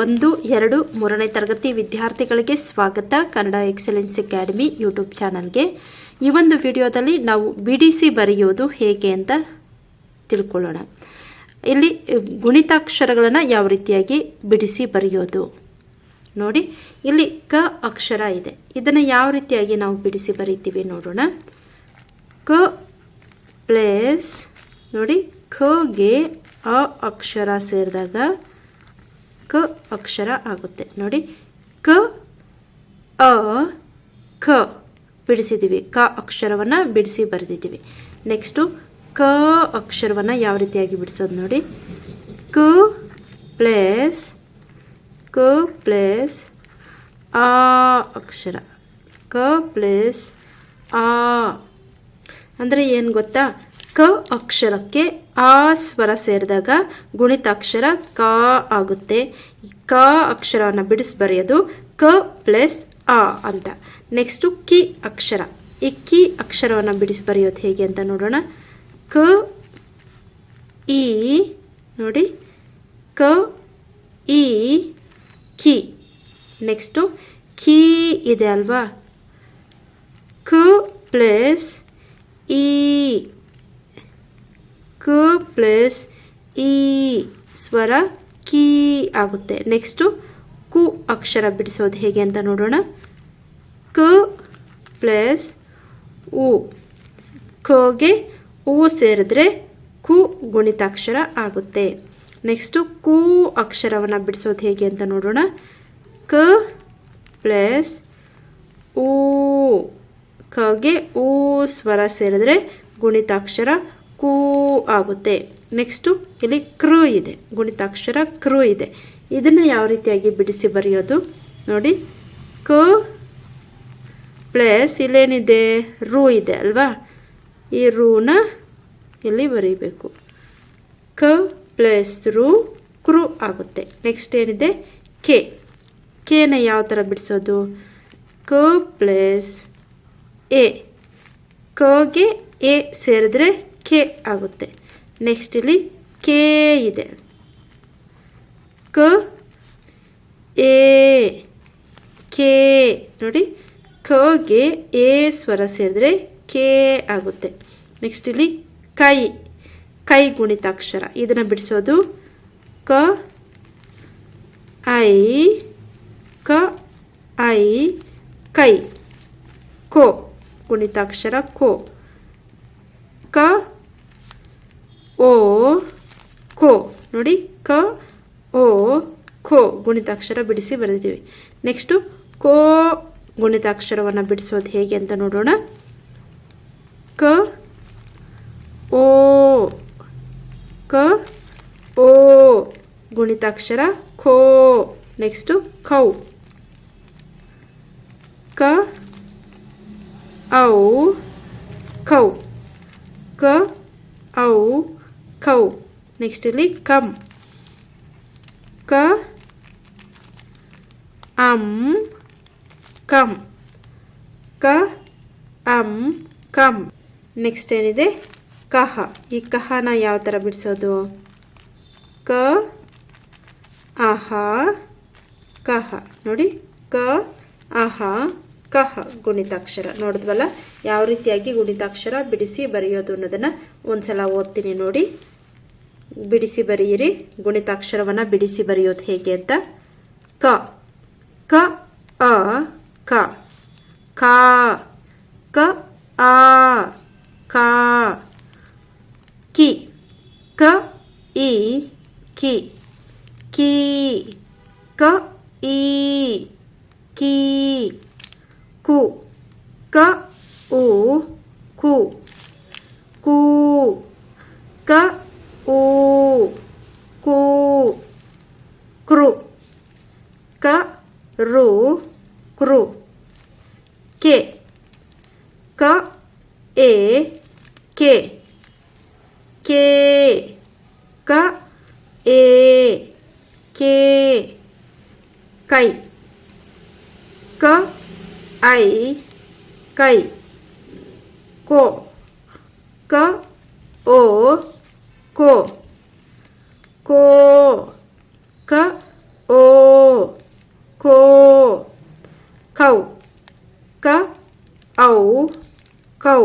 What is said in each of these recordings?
ಒಂದು, ಎರಡು, ಮೂರನೇ ತರಗತಿ ವಿದ್ಯಾರ್ಥಿಗಳಿಗೆ ಸ್ವಾಗತ. ಕನ್ನಡ ಎಕ್ಸಲೆನ್ಸ್ ಅಕಾಡೆಮಿ ಯೂಟ್ಯೂಬ್ ಚಾನಲ್ಗೆ. ಈ ಒಂದು ವಿಡಿಯೋದಲ್ಲಿ ನಾವು ಬಿಡಿಸಿ ಬರೆಯೋದು ಹೇಗೆ ಅಂತ ತಿಳ್ಕೊಳ್ಳೋಣ. ಇಲ್ಲಿ ಗುಣಿತಾಕ್ಷರಗಳನ್ನು ಯಾವ ರೀತಿಯಾಗಿ ಬಿಡಿಸಿ ಬರೆಯೋದು? ನೋಡಿ, ಇಲ್ಲಿ ಕ ಅಕ್ಷರ ಇದೆ. ಇದನ್ನು ಯಾವ ರೀತಿಯಾಗಿ ನಾವು ಬಿಡಿಸಿ ಬರೀತೀವಿ ನೋಡೋಣ. ಕ ಪ್ಲೇಸ್, ನೋಡಿ ಖಗೆ ಅ ಅಕ್ಷರ ಸೇರಿದಾಗ ಕ ಅಕ್ಷರ ಆಗುತ್ತೆ. ನೋಡಿ, ಕ, ಅ ಖ ಬಿಡಿಸಿದ್ದೀವಿ. ಕ ಅಕ್ಷರವನ್ನು ಬಿಡಿಸಿ ಬರೆದಿದ್ದೀವಿ. ನೆಕ್ಸ್ಟು ಕ ಅಕ್ಷರವನ್ನು ಯಾವ ರೀತಿಯಾಗಿ ಬಿಡಿಸೋದು ನೋಡಿ. ಕ ಪ್ಲೇಸ್ ಕ ಪ್ಲೇಸ್, ಆ ಅಕ್ಷರ. ಕ ಪ್ಲೇಸ್, ಆ. ಅಂದರೆ ಏನು ಗೊತ್ತಾ? ಕ ಅಕ್ಷರಕ್ಕೆ ಆ ಸ್ವರ ಸೇರಿದಾಗ ಗುಣಿತಾಕ್ಷರ ಕ ಆಗುತ್ತೆ. ಕ ಅಕ್ಷರವನ್ನು ಬಿಡಿಸಿ ಬರೆಯೋದು ಕ ಪ್ಲಸ್ ಆ ಅಂತ. ನೆಕ್ಸ್ಟು ಕಿ ಅಕ್ಷರ. ಈ ಕಿ ಅಕ್ಷರವನ್ನು ಬಿಡಿಸಿ ಬರೆಯೋದು ಹೇಗೆ ಅಂತ ನೋಡೋಣ. ಕ ಇ ನೋಡಿ. ಕ ಇ ಕಿ. ನೆಕ್ಸ್ಟು ಕಿ ಇದೆ ಅಲ್ವಾ? ಕ ಪ್ಲಸ್ ಈ. ಕ ಪ್ಲಸ್ ಇ ಸ್ವರ ಕೀ ಆಗುತ್ತೆ. ನೆಕ್ಸ್ಟು ಕು ಅಕ್ಷರ ಬಿಡಿಸೋದು ಹೇಗೆ ಅಂತ ನೋಡೋಣ. ಕ ಪ್ಲಸ್ ಉ. ಖಗೆ ಉ ಸೇರಿದ್ರೆ ಕು ಗುಣಿತಾಕ್ಷರ ಆಗುತ್ತೆ. ನೆಕ್ಸ್ಟು ಕು ಅಕ್ಷರವನ್ನು ಬಿಡಿಸೋದು ಹೇಗೆ ಅಂತ ನೋಡೋಣ. ಕ ಪ್ಲಸ್ ಊ ಖಗೆ ಊ ಸ್ವರ ಸೇರಿದ್ರೆ ಗುಣಿತಾಕ್ಷರ ಕೂ ಆಗುತ್ತೆ. ನೆಕ್ಸ್ಟು ಇಲ್ಲಿ ಕೃ ಇದೆ. ಗುಣಿತಾಕ್ಷರ ಕೃ ಇದೆ. ಇದನ್ನು ಯಾವ ರೀತಿಯಾಗಿ ಬಿಡಿಸಿ ಬರೆಯೋದು? ನೋಡಿ. ಕ ಪ್ಲಸ್ ಇಲ್ಲೇನಿದೆ? ರೂ ಇದೆ ಅಲ್ವಾ? ಈ ರೂನ ಇಲ್ಲಿ ಬರೀಬೇಕು. ಕ ಪ್ಲಸ್ ರು ಕೃ ಆಗುತ್ತೆ. ನೆಕ್ಸ್ಟ್ ಏನಿದೆ? ಕೆ. ಕೆನ ಯಾವ ಥರ ಬಿಡಿಸೋದು? ಕ ಪ್ಲಸ್ ಎ. ಕಗೆ ಎ ಸೇರಿದ್ರೆ ಕೆ ಆಗುತ್ತೆ. ನೆಕ್ಸ್ಟ್ ಇಲ್ಲಿ ಕೆ ಇದೆ. ಕ, ಎ, ಕೆ. ನೋಡಿ ಖಗೆ ಎ ಸ್ವರ ಸೇರಿದ್ರೆ ಕೆ ಆಗುತ್ತೆ. ನೆಕ್ಸ್ಟ್ ಇಲ್ಲಿ ಕೈ ಕೈ ಗುಣಿತಾಕ್ಷರ. ಇದನ್ನು ಬಿಡಿಸೋದು ಕ, ಐ ಕ, ಐ, ಕೈ. ಕೋ, ಗುಣಿತಾಕ್ಷರ ಕೋ. ಕ ಓ ಖೋ ನೋಡಿ, ಕ, ಓ ಖೋ ಗುಣಿತಾಕ್ಷರ ಬಿಡಿಸಿ ಬರೆದಿದ್ದೀವಿ. ನೆಕ್ಸ್ಟು ಕೋ ಗುಣಿತಾಕ್ಷರವನ್ನು ಬಿಡಿಸೋದು ಹೇಗೆ ಅಂತ ನೋಡೋಣ. ಕ, ಓ ಕ, ಓ. ಗುಣಿತಾಕ್ಷರ ಖೋ ನೆಕ್ಸ್ಟು ಖೌ ಕ, ಔ ಖೌ ಕ ಖೌ ನೆಕ್ಸ್ಟ್ ಇಲ್ಲಿ ಕಮ್ ಕ. ಅಂ. ಕಮ್ ಕ. ಅಂ. ಕಮ್ ನೆಕ್ಸ್ಟ್ ಏನಿದೆ? ಕಹ. ಈ ಕಹನ ಯಾವ ಥರ ಬಿಡಿಸೋದು? ಕ. ಅಹ. ಕಹ. ನೋಡಿ. ಕ. ಅಹ. ಕಹ. ಗುಣಿತಾಕ್ಷರ. ನೋಡಿದ್ವಲ್ಲ? ಯಾವ ರೀತಿಯಾಗಿ ಗುಣಿತಾಕ್ಷರ ಬಿಡಿಸಿ ಬರೆಯೋದು ಅನ್ನೋದನ್ನು ಒಂದು ಸಲ ಓದ್ತೀನಿ ನೋಡಿ. ಬಿಡಿಸಿ ಬರೆಯಿರಿ. ಗುಣಿತಾಕ್ಷರವನ್ನು ಬಿಡಿಸಿ ಬರೆಯೋದು ಹೇಗೆ ಅಂತ. ಕ. ಕ, ಅ, ಕ. ಕಾ. ಕ, ಆ, ಕ. ಕಿ. ಕ, ಇ, ಕಿ. ಕಿ. ಕ, ಇ, ಕಿ. ಕು. ಕ, ಉ, ಕು. ಕು. ಕ ಉ ಕು ಕೃ ಕ ರು ಕೃ ಕೆ ಕ ಎ ಕೆ ಕೆ ಕ ಎ ಕೆ ಕೈ ಕ ಐ ಕೈ ಕೋ ಕ ಓ ಕೋ ಕೋ, ಕ, ಓ, ಕೋ, ಕೌ, ಕ, ಔ, ಕೌ,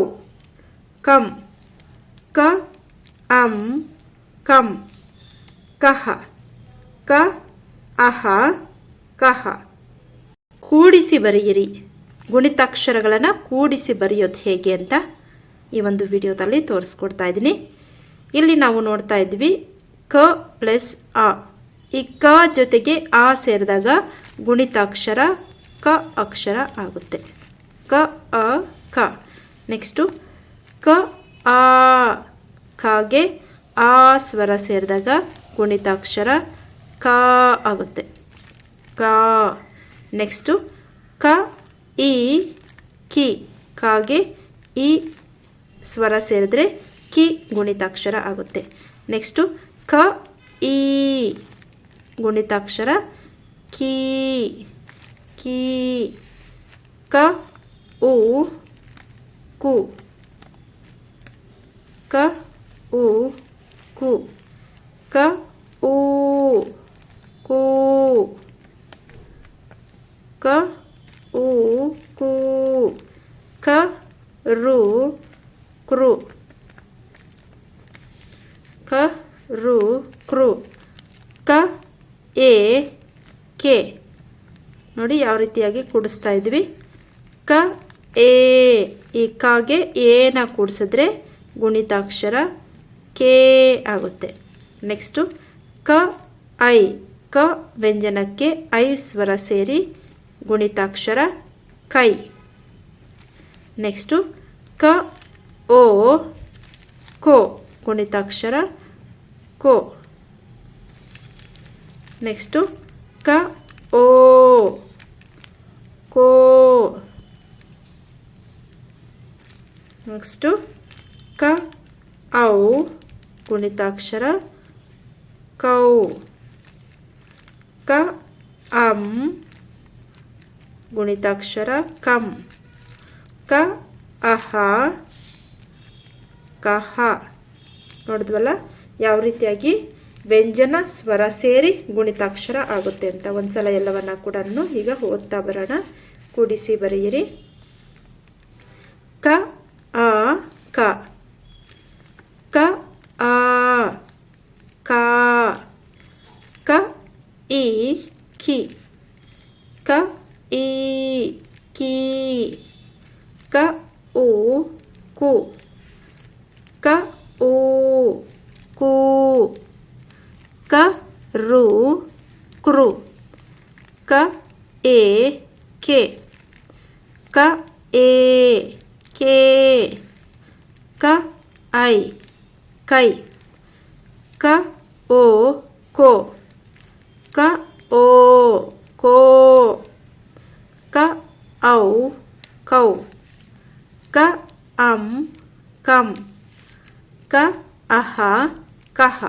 ಕಂ, ಕ, ಅಂ, ಕಂ, ಕಹ, ಕ, ಅಹ, ಕಹ. ಕೂಡಿಸಿ ಬರೆಯಿರಿ. ಗುಣಿತಾಕ್ಷರಗಳನ್ನು ಕೂಡಿಸಿ ಬರೆಯೋದು ಹೇಗೆ ಅಂತ ಈ ಒಂದು ವಿಡಿಯೋದಲ್ಲಿ ತೋರಿಸ್ಕೊಡ್ತಾ ಇದ್ದೀನಿ. ಇಲ್ಲಿ ನಾವು ನೋಡ್ತಾ ಇದ್ವಿ ಕ ಪ್ಲಸ್ ಅ. ಈ ಕ ಜೊತೆಗೆ ಆ ಸೇರಿದಾಗ ಗುಣಿತಾಕ್ಷರ, ಕ ಅಕ್ಷರ ಆಗುತ್ತೆ. ಕ, ಅ, ಕ. ನೆಕ್ಸ್ಟು ಕ, ಆ, ಕಾಗೆ ಆ ಸ್ವರ ಸೇರಿದಾಗ ಗುಣಿತಾಕ್ಷರ, ಕ ಆಗುತ್ತೆ. ಕ. ನೆಕ್ಸ್ಟು ಕ, ಇ, ಕಿ. ಕಾಗೆ ಈ ಸ್ವರ ಸೇರಿದ್ರೆ ಕಿ ಗುಣಿತಾಕ್ಷರ ಆಗುತ್ತೆ. ನೆಕ್ಸ್ಟು ಕ ಈ ಗುಣಿತಾಕ್ಷರ, ಕೀ ಕೀ, ಕ, ಉ, ಕು. ಕ, ಉ, ಕು. ಕ, ಉ, ಕು. ಕ, ಉ, ಕು. ಕ, ರು, ಕೃ. ಕ, ರು, ಕೃ, ಕ, ಎ, ಕೆ. ನೋಡಿ ಯಾವ ರೀತಿಯಾಗಿ ಕೂಡಿಸ್ತಾ ಇದ್ವಿ. ಕ, ಎ. ಈ ಕಾಗೆ ಏನ ಕೂಡಿಸಿದ್ರೆ ಗುಣಿತಾಕ್ಷರ ಕೆ ಆಗುತ್ತೆ. ನೆಕ್ಸ್ಟು, ಕ, ಐ. ಕ ವ್ಯಂಜನಕ್ಕೆ ಐ ಸ್ವರ ಸೇರಿ ಗುಣಿತಾಕ್ಷರ ಕೈ. ನೆಕ್ಸ್ಟು, ಕ, ಓ, ಕೋ ಗುಣಿತಾಕ್ಷರ ಕೋ. ನೆಕ್ಸ್ಟು ಕ, ಓ. ಕೋ. ನೆಕ್ಸ್ಟು ಕ, ಔ. ಗುಣಿತಾಕ್ಷರ ಕೌ. ಕ, ಅಂ. ಗುಣಿತಾಕ್ಷರ ಕಂ. ಕ, ಅಹ. ಕಹ. ನೋಡಿದ್ವಲ್ಲ? ಯಾವ ರೀತಿಯಾಗಿ ವ್ಯಂಜನ ಸ್ವರ ಸೇರಿ ಗುಣಿತಾಕ್ಷರ ಆಗುತ್ತೆ ಅಂತ ಒಂದ್ಸಲ ಎಲ್ಲವನ್ನ ಕೂಡ ಈಗ ಓದ್ತಾ ಬರೋಣ. ಕೂಡಿಸಿ ಬರೆಯಿರಿ. ಕ, ಆ, ಕ. ಕ, ಆ, ಕ. ಕ, ಇ, ಕಿ. ಕ, ಇ, ಕಿ. ಕ, ಉ, ಕು. ಕ, ಉ ಕು ಕ ರು ಕೃ ಕ ಎ ಕೆ ಕ ಎ ಕೆ ಕ ಐ ಕೈ ಕ ಓ ಕೋ ಕ ಓ ಕೋ ಕ ಔ ಕೌ ಕ ಅಂ ಕಂ ಕ ಅಹ ಕಹ